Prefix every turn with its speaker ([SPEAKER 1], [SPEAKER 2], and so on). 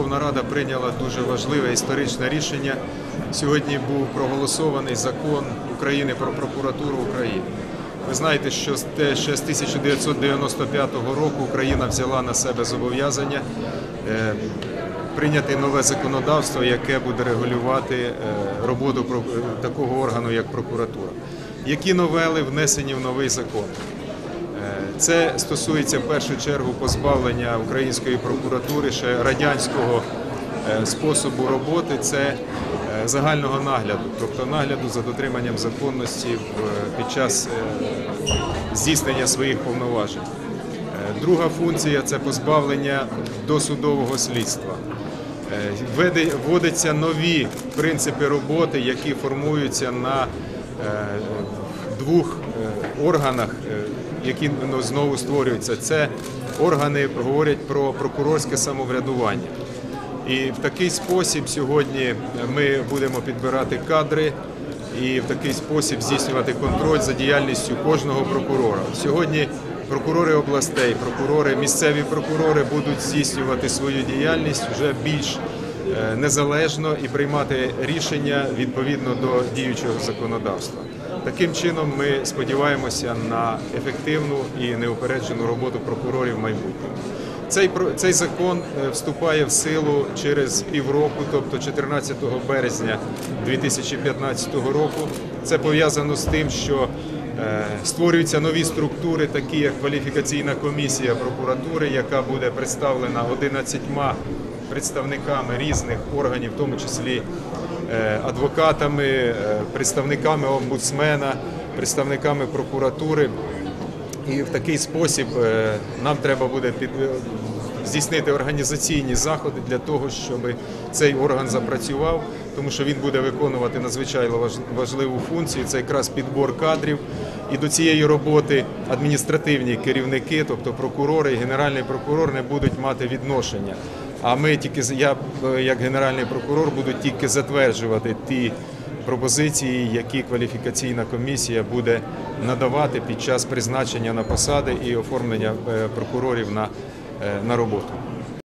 [SPEAKER 1] Верховна Рада прийняла дуже важливе історичне рішення. Сьогодні був проголосований закон України про прокуратуру України. Ви знаєте, що ще з 1995 року Україна взяла на себе зобов'язання е, прийняти нове законодавство, яке буде регулювати е, роботу е, такого органу, як прокуратура. Які новели внесені в новий закон? Е, Це стосується в першу чергу позбавлення української прокуратури ще радянського е, способу роботи. Це е, загального нагляду, тобто нагляду за дотриманням законності під час здійснення своїх повноважень. Друга функція це позбавлення досудового слідства. Вводяться нові принципи роботи, які формуються на двох органах, які ну, знову створюються. Це органи говорять про прокурорське самоврядування. І в такий спосіб сьогодні ми будемо підбирати кадри і в такий спосіб здійснювати контроль за діяльністю кожного прокурора. Сьогодні прокурори областей, прокурори, місцеві прокурори будуть здійснювати свою діяльність вже більш незалежно і приймати рішення відповідно до діючого законодавства. Таким чином ми сподіваємося на ефективну і неупереджену роботу прокурорів в майбутньому. Цей цей закон е, вступає в силу через півроку, тобто 14 березня 2015 року. Це пов'язано з тим, що е, створюються нові структури, такі як кваліфікаційна комісія прокуратури, яка буде представлена 11 представниками різних органів, в тому числі е, адвокатами, е, представниками омбудсмена, представниками прокуратури. І в такий спосіб е, нам треба буде під здійснити організаційні заходи для того, щоб цей орган запрацював, тому що він буде виконувати надзвичайно важ- важливу функцію. Це якраз підбор кадрів. І до цієї роботи адміністративні керівники, тобто прокурори і генеральний прокурор, не будуть мати відношення. А ми тільки я е, як генеральний прокурор буду тільки затверджувати ті пропозиції, які кваліфікаційна комісія буде надавати під час призначення на посади і оформлення е, прокурорів на, е, на роботу.